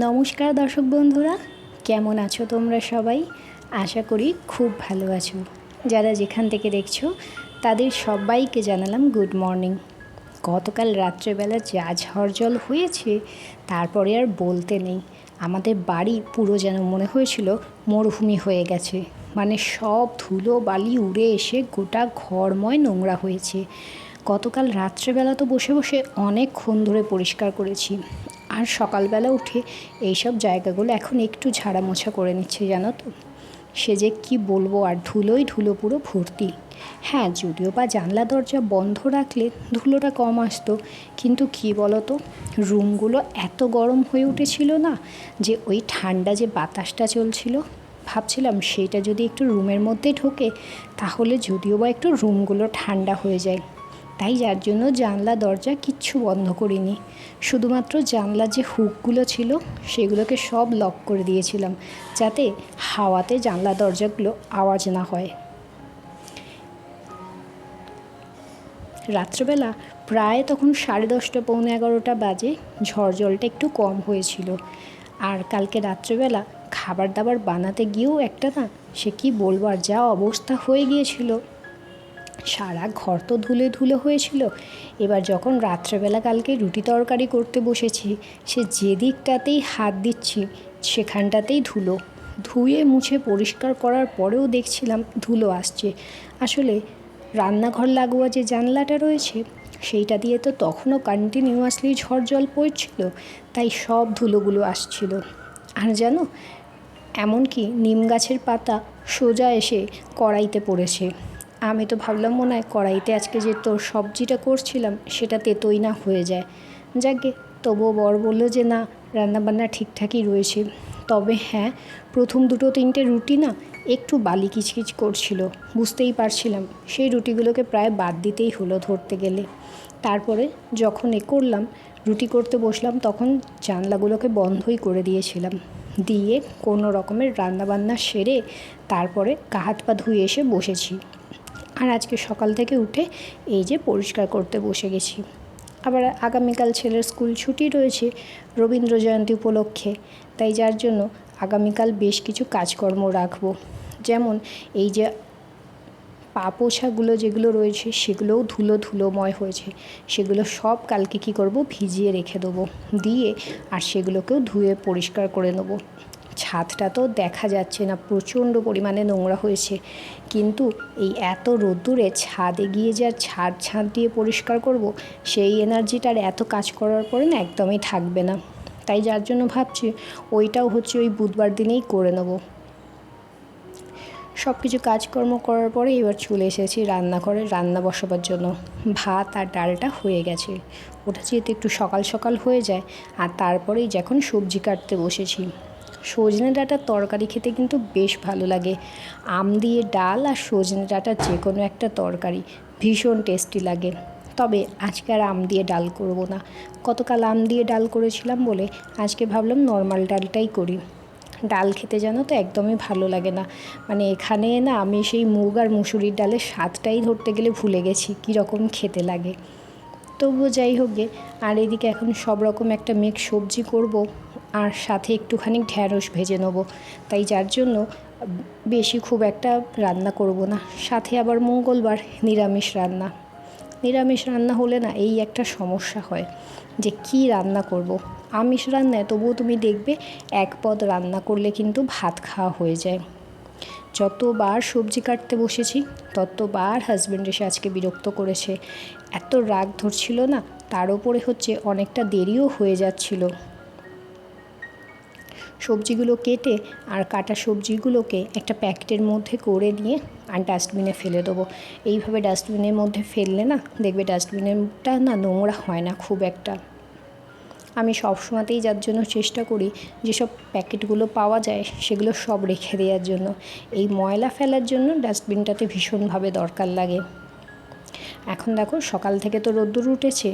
নমস্কার দর্শক বন্ধুরা, কেমন আছো তোমরা সবাই? আশা করি খুব ভালো আছো। যারা যেখান থেকে দেখছ, তাদের সবাইকে জানালাম গুড মর্নিং। গতকাল রাত্রেবেলা যা ঝড় জল হয়েছে, তারপরে আর বলতে নেই। আমাদের বাড়ি পুরো যেন মনে হয়েছিল মরুভূমি হয়ে গেছে। মানে সব ধুলো বালি উড়ে এসে গোটা ঘরময় নোংরা হয়েছে। গতকাল রাত্রেবেলা তো বসে বসে অনেকক্ষণ ধরে পরিষ্কার করেছি। আর সকালবেলা উঠে এইসব জায়গাগুলো এখন একটু ঝাড়া মোছা করে নিচ্ছে, জানো তো। সে যে কী বলব, আর ধুলোই ধুলো পুরো ভর্তি। হ্যাঁ যদিও বা জানলা দরজা বন্ধ রাখলে ধুলোটা কম আসতো, কিন্তু কী বলো তো রুমগুলো এত গরম হয়ে উঠেছিল না যে ওই ঠান্ডা যে বাতাসটা চলছিল, ভাবছিলাম সেইটা যদি একটু রুমের মধ্যে ঢোকে, তাহলে যদিও বা একটু রুমগুলো ঠান্ডা হয়ে যায়। তাই যার জন্য জানলা, দরজা কিচ্ছু বন্ধ করিনি। শুধুমাত্র জানলার যে হুকগুলো ছিল, সেগুলোকে সব লক করে দিয়েছিলাম, যাতে হাওয়াতে জানলা দরজাগুলো আওয়াজ না হয়। রাত্রবেলা প্রায় তখন সাড়ে দশটা, পৌনে এগারোটা বাজে, ঝড় জলটা একটু কম হয়েছিল। আর কালকে রাত্রেবেলা খাবার দাবার বানাতে গিয়েও একটা না, সে কি বলব, আর যা অবস্থা হয়ে গিয়েছিল। সারা ঘর তো ধুলে ধুলে হয়েছিল। এবার যখন রাত্রেবেলা কালকে রুটি তরকারি করতে বসেছি, সে যে দিকটাতেই হাত দিচ্ছি, সেখানটাতেই ধুলো। ধুয়ে মুছে পরিষ্কার করার পরেও দেখছিলাম ধুলো আসছে। আসলে রান্নাঘর লাগোয়া যে জানলাটা রয়েছে, সেইটা দিয়ে তো তখনও কন্টিনিউয়াসলি ঝড় জল পড়ছিল, তাই সব ধুলোগুলো আসছিল। আর জানো, এমনকি নিম গাছের পাতা সোজা এসে কড়াইতে পড়েছে। আমি তো ভাবলাম মনে হয় কড়াইতে আজকে যে তোর সবজিটা করছিলাম সেটা তেতোই না হয়ে যায়। যাকে, তবুও বর বলল যে না, রান্নাবান্না ঠিকঠাকই রয়েছে। তবে হ্যাঁ প্রথম দুটো তিনটে রুটি না একটু বালি কিচকিচ করছিল, বুঝতেই পারছিলাম সেই রুটিগুলোকে প্রায় বাদ দিতেই হলো ধরতে গেলে। তারপরে যখন এ করলাম, রুটি করতে বসলাম, তখন জানলাগুলোকে বন্ধই করে দিয়েছিলাম। দিয়ে কোনো রকমের রান্নাবান্না সেরে তারপরে গা হাত পা ধুয়ে এসে বসেছি। আর আজকে সকাল থেকে উঠে এই যে পরিষ্কার করতে বসে গেছি। আবার আগামীকাল ছেলের স্কুল ছুটি রয়েছে রবীন্দ্র জয়ন্তী উপলক্ষে, তাই যার জন্য আগামীকাল বেশ কিছু কাজকর্ম রাখব। যেমন এই যে পা পোছাগুলো যেগুলো রয়েছে সেগুলোও ধুলো ধুলোময় হয়েছে, সেগুলো সব কালকে কী করব ভিজিয়ে রেখে দেবো, দিয়ে আর সেগুলোকেও ধুয়ে পরিষ্কার করে নেব। ছাদটা তো দেখা যাচ্ছে না, প্রচণ্ড পরিমাণে নোংরা হয়েছে। কিন্তু এই এত রোদ্দুরে ছাদে গিয়ে যে আর ছাদ ছাদ দিয়ে পরিষ্কার করব, সেই এনার্জিটার এত কাজ করার পরে না একদমই থাকবে না। তাই যার জন্য ভাবছি ওইটাও হচ্ছে ওই বুধবার দিনেই করে নেব। সব কিছু কাজকর্ম করার পরে এবার চলে এসেছি রান্নাঘরে রান্না বসাবার জন্য। ভাত আর ডালটা হয়ে গেছে। ওটা যেহেতু একটু সকাল সকাল হয়ে যায়, আর তারপরেই যখন সবজি কাটতে বসেছি। সজনে ডাঁটার তরকারি খেতে কিন্তু বেশ ভালো লাগে। আম দিয়ে ডাল আর সজনে ডাঁটার যে কোনো একটা তরকারি ভীষণ টেস্টি লাগে। তবে আজকে আর আম দিয়ে ডাল করব না। গতকাল আম দিয়ে ডাল করেছিলাম বলে আজকে ভাবলাম নর্মাল ডালটাই করি। ডাল খেতে জানো তো একদমই ভালো লাগে না। মানে এখানে না আমি সেই মুগ আর মুসুরির ডালের স্বাদটাই ধরতে গেলে ভুলে গেছি, কীরকম খেতে লাগে। তবুও যাই হোক আর এদিকে এখন সব রকম একটা মেঘ সবজি করব। আর সাথে একটুখানি ঢ্যাঁড়স ভেজে নেব। তাই যার জন্য বেশি খুব একটা রান্না করব না। সাথে আবার মঙ্গলবার নিরামিষ রান্না। নিরামিষ রান্না হলে না এই একটা সমস্যা হয় যে কি রান্না করব। আমিষ রান্নায় তবুও তুমি দেখবে এক পদ রান্না করলে কিন্তু ভাত খাওয়া হয়ে যায়। যতবার সবজি কাটতে বসেছি, ততবার হাজব্যান্ড এসে আজকে বিরক্ত করেছে। এত রাগ ধরছিল না, তার উপরে হচ্ছে অনেকটা দেরিও হয়ে যাচ্ছিল। সবজিগুলো কেটে আর কাটা সবজিগুলোকে একটা প্যাকেটের মধ্যে করে নিয়ে আর ডাস্টবিনে ফেলে দেবো। এইভাবে ডাস্টবিনের মধ্যে ফেললে না, দেখবে ডাস্টবিনেরটা না নোংরা হয় না খুব একটা। আমি সব সময়তেই যার জন্য চেষ্টা করি, যেসব প্যাকেটগুলো পাওয়া যায় সেগুলো সব রেখে দেওয়ার জন্য। এই ময়লা ফেলার জন্য ডাস্টবিনটাতে ভীষণভাবে দরকার লাগে। এখন দেখো সকাল থেকে তো রোদ্দুর উঠেছে,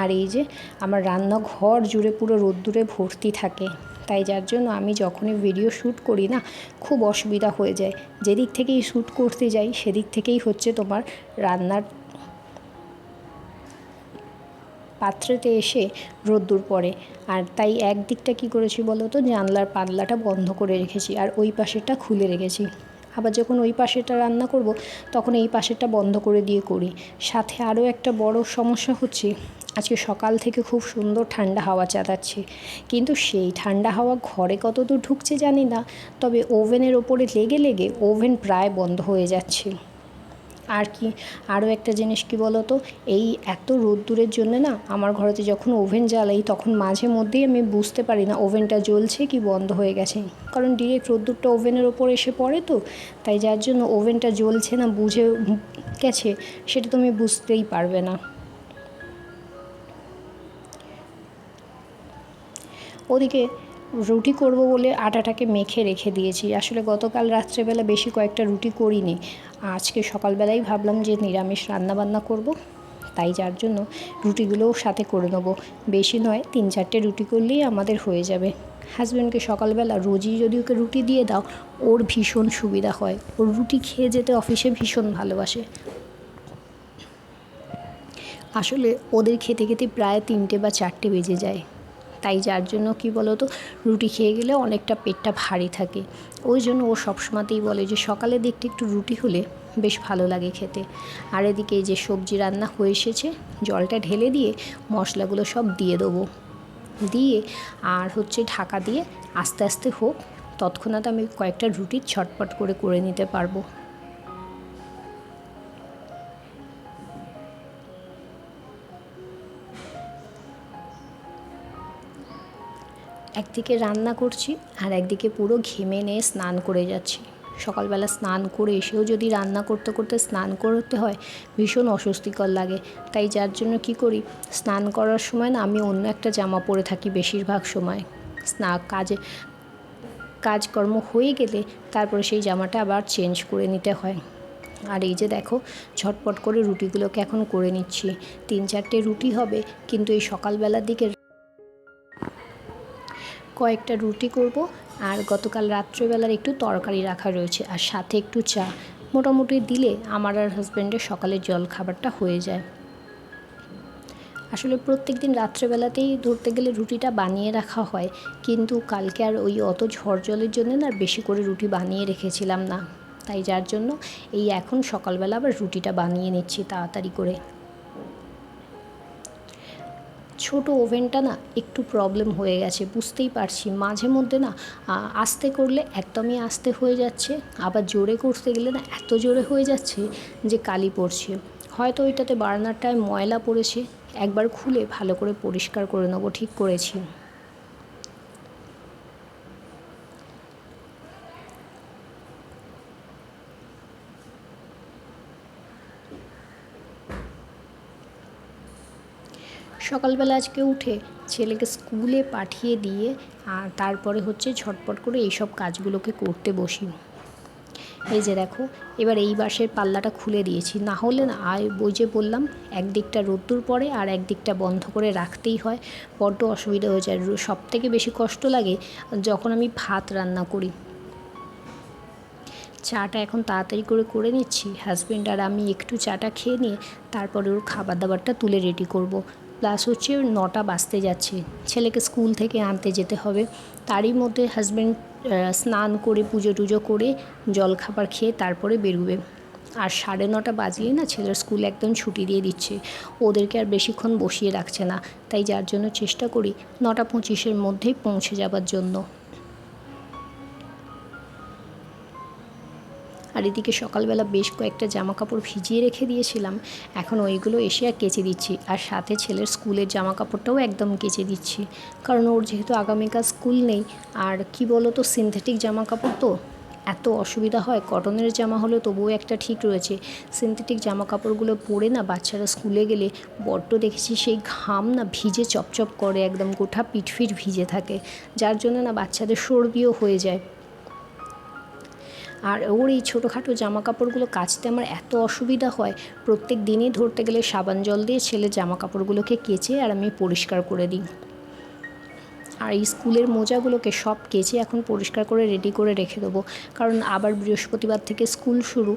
আর এই যে আমার রান্নাঘর জুড়ে পুরো রোদ্দুরে ভর্তি থাকে। তাই যার জন্য আমি যখনই ভিডিও শ্যুট করি না, খুব অসুবিধা হয়ে যায়। যেদিক থেকেই শ্যুট করতে যাই, সেদিক থেকেই হচ্ছে তোমার রান্নার পাত্রেতে এসে রোদ্দুর পড়ে। আর তাই একদিকটা কী করেছি বলো তো জানলার পাল্লাটা বন্ধ করে রেখেছি, আর ওই পাশেরটা খুলে রেখেছি। আবার যখন ওই পাশেটা রান্না করব, তখন এই পাশেরটা বন্ধ করে দিয়ে করি। সাথে আরও একটা বড় সমস্যা হচ্ছে, আজকে সকাল থেকে খুব সুন্দর ঠান্ডা হাওয়া চালাচ্ছে। কিন্তু সেই ঠান্ডা হাওয়া ঘরে কত দূর ঢুকছে জানি না, তবে ওভেনের ওপরে লেগে লেগে ওভেন প্রায় বন্ধ হয়ে যাচ্ছে। আর কি? আরও একটা জিনিস কি বলো তো এই এত রোদ্দুরের জন্য না আমার ঘরেতে যখন ওভেন জ্বালাই তখন মাঝে মধ্যেই আমি বুঝতে পারি না ওভেনটা জ্বলছে কি বন্ধ হয়ে গেছে। কারণ ডিরেক্ট রোদ্দুরটা ওভেনের ওপর এসে পড়ে তো, তাই যার জন্য ওভেনটা জ্বলছে না, বুঝে গেছে, সেটা তুমি বুঝতেই পারবে না। ওদিকে রুটি করব বলে আটাটাকে মেখে রেখে দিয়েছি। আসলে গতকাল রাত্রেবেলা বেশি কয়েকটা রুটি করিনি। আজকে সকালবেলাই ভাবলাম যে নিরামিষ রান্নাবান্না করব। তাই যার জন্য রুটিগুলোও সাথে করে নেব। বেশি নয়, তিন চারটে রুটি করলেই আমাদের হয়ে যাবে। হাজব্যান্ডকে সকালবেলা রোজই যদি ওকে রুটি দিয়ে দাও, ওর ভীষণ সুবিধা হয়। ওর রুটি খেয়ে যেতে অফিসে ভীষণ ভালোবাসে। আসলে ওদের খেতে খেতে প্রায় তিনটে বা চারটে বেজে যায়। তাই যার জন্য কি বলো তো রুটি খেয়ে গেলে অনেকটা পেটটা ভারী থাকে। ওই জন্য ও সবসময়তেই বলে যে সকালের দিকটা একটু রুটি হলে বেশ ভালো লাগে খেতে। আর এদিকে যে সবজি রান্না হয়ে এসেছে, জলটা ঢেলে দিয়ে মশলাগুলো সব দিয়ে দেবো। দিয়ে আর হচ্ছে ঢাকা দিয়ে আস্তে আস্তে হোক, তৎক্ষণাৎ আমি কয়েকটা রুটি ছটপট করে করে নিতে পারব। একদিকে রান্না করছি আর একদিকে পুরো ঘেমে নিয়ে স্নান করে যাচ্ছি। সকালবেলা স্নান করে এসেও যদি রান্না করতে করতে স্নান করতে হয়, ভীষণ অস্বস্তিকর লাগে। তাই যার জন্য কি করি, স্নান করার সময় না আমি অন্য একটা জামা পরে থাকি বেশিরভাগ সময়। স্না, কাজে, কাজকর্ম হয়ে গেলে তারপরে সেই জামাটা আবার চেঞ্জ করে নিতে হয়। আর এই যে দেখো, ঝটপট করে রুটিগুলোকে এখন করে নিচ্ছি। তিন চারটে রুটি হবে, কিন্তু এই সকালবেলার দিকে কয়েকটা রুটি করব আর গতকাল রাত্রেবেলার একটু তরকারি রাখা রয়েছে আর সাথে একটু চা। মোটামুটি দিলে আমার আর হাজব্যান্ডের সকালের জল খাবারটা হয়ে যায়। আসলে প্রত্যেক দিন রাত্রেবেলাতেই ধরতে গেলে রুটিটা বানিয়ে রাখা হয়, কিন্তু কালকে আর ওই অত ঝড় জলের জন্য না বেশি করে রুটি বানিয়ে রেখেছিলাম না। তাই যার জন্য এই এখন সকালবেলা আবার রুটিটা বানিয়ে নিচ্ছি তাড়াতাড়ি করে। ছোট ওভেনটা না একটু প্রবলেম হয়ে গেছে, বুঝতেই পারছি। মাঝে মধ্যে না আস্তে করলে একদমই আস্তে হয়ে যাচ্ছে, আবার জোরে করতে গেলে না এত জোরে হয়ে যাচ্ছে যে কালি পড়ছে। হয়তো ওইটাতে বার্নারটায় ময়লা পড়েছে, একবার খুলে ভালো করে পরিষ্কার করে নেব, ঠিক করেছি। সকালবেলা আজকে উঠে ছেলেকে স্কুলে পাঠিয়ে দিয়ে, আর তারপরে হচ্ছে ঝটপট করে এইসব কাজগুলোকে করতে বসি। এই যে দেখো, এবার এই বাসের পাল্লাটা খুলে দিয়েছি। না হলে না, আর ওই যে বললাম, একদিকটা রোদ্দুর পরে আর একদিকটা বন্ধ করে রাখতেই হয়। বড্ড অসুবিধা হয়ে যায়। সব থেকে বেশি কষ্ট লাগে যখন আমি ভাত রান্না করি। চাটা এখন তাড়াতাড়ি করে করে নিচ্ছি। হাজব্যান্ড আর আমি একটু চাটা খেয়ে নিয়ে তারপরে ওর খাবার দাবারটা তুলে রেডি করব। প্লাস হচ্ছে নটা বাঁচতে যাচ্ছে। ছেলেকে স্কুল থেকে আনতে যেতে হবে। তারই মধ্যে হাজব্যান্ড স্নান করে, পুজো টুজো করে জল খাবার খেয়ে তারপরে বেরোবে। আর সাড়ে নটা বাজিয়ে না ছেলের স্কুল একদম ছুটি দিয়ে দিচ্ছে। ওদেরকে আর বেশিক্ষণ বসিয়ে রাখছে না। তাই যার জন্য চেষ্টা করি নটা পঁচিশের মধ্যেই পৌঁছে যাবার জন্য। আর এদিকে সকালবেলা বেশ কয়েকটা জামা কাপড় ভিজিয়ে রেখে দিয়েছিলাম। এখন ওইগুলো এসে আর কেচে দিচ্ছি। আর সাথে ছেলের স্কুলের জামা কাপড়টাও একদম কেচে দিচ্ছি। কারণ ওর যেহেতু আগামীকাল স্কুল নেই, আর কি বলো তো সিনথেটিক জামা কাপড় তো? এত অসুবিধা হয়, কটনের জামা হলে তবুও একটা ঠিক রয়েছে। সিনথেটিক জামা কাপড়গুলো পরে না বাচ্চারা স্কুলে গেলে বড্ড দেখেছি সেই ঘাম না ভিজে চপচপ করে, একদম গোটা পিঠফিট ভিজে থাকে। যার জন্য না বাচ্চাদের সর্দিও হয়ে যায়। আর ওর এই ছোটোখাটো জামা কাপড়গুলো কাচতে আমার এত অসুবিধা হয়। প্রত্যেক দিনই ধরতে গেলে সাবান জল দিয়ে ছেলে জামা কাপড়গুলোকে কেচে আর আমি পরিষ্কার করে দিই। আর এই স্কুলের মোজাগুলোকে সব কেচে এখন পরিষ্কার করে রেডি করে রেখে দেবো। কারণ আবার বৃহস্পতিবার থেকে স্কুল শুরু।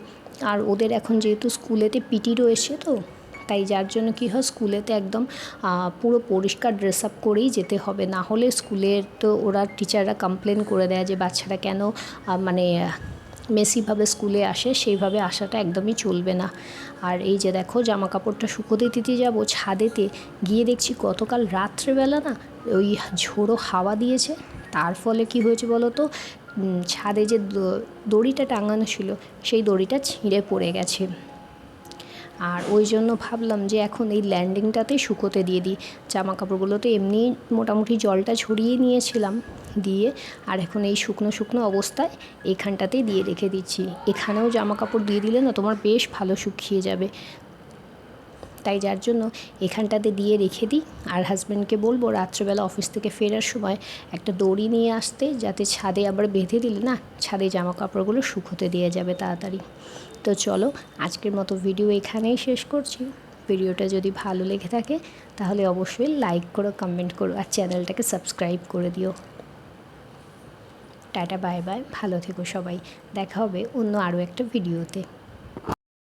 আর ওদের এখন যেহেতু স্কুলেতে পিটি রয়েছে তো, তাই যার জন্য কী হয় স্কুলেতে একদম পুরো পরিষ্কার ড্রেস আপ করেই যেতে হবে। না হলে স্কুলের তো ওরা টিচাররা কমপ্লেন করে দেয় যে বাচ্চারা কেন মানে মেসিভাবে স্কুলে আসে, সেইভাবে আসাটা একদমই চলবে না। আর এই যে দেখো জামা কাপড়টা শুকোতে দিতে যাব ছাদেতে, গিয়ে দেখছি গতকাল রাত্রেবেলা না ওই ঝোড়ো হাওয়া দিয়েছে। তার ফলে কি হয়েছে বলো তো ছাদে যে দড়িটা টাঙানো ছিল, সেই দড়িটা ছিঁড়ে পড়ে গেছে। আর ওই জন্য ভাবলাম যে এখন এই ল্যান্ডিংটাতে শুকোতে দিয়ে দিই। জামা কাপড়গুলো তো এমনি মোটামুটি জলটা ছড়িয়ে নিয়েছিলাম দিয়ে, আর এখন এই শুকনো শুকনো অবস্থায় এখানটাতেই দিয়ে রেখে দিচ্ছি। এখানেও জামা কাপড় দিয়ে দিলে না তোমার বেশ ভালো শুকিয়ে যাবে। তাই যার জন্য এখানটাতে দিয়ে রেখে দিই। আর হাজব্যান্ডকে বলব, রাত্রেবেলা অফিস থেকে ফেরার সময় একটা দড়ি নিয়ে আসতে, যাতে ছাদে আবার বেঁধে দিলে না, ছাদে জামা কাপড়গুলো শুকোতে দিয়ে যাবে তাড়াতাড়ি। তো চলো, আজকের মতো ভিডিও এখানেই শেষ করছি। ভিডিওটা যদি ভালো লেগে থাকে, তাহলে অবশ্যই লাইক করো কমেন্ট করো, আর চ্যানেলটাকে সাবস্ক্রাইব করে দিও। টাটা বাই বাই ভালো থেকো সবাই। দেখা হবে অন্য আরও একটা ভিডিওতে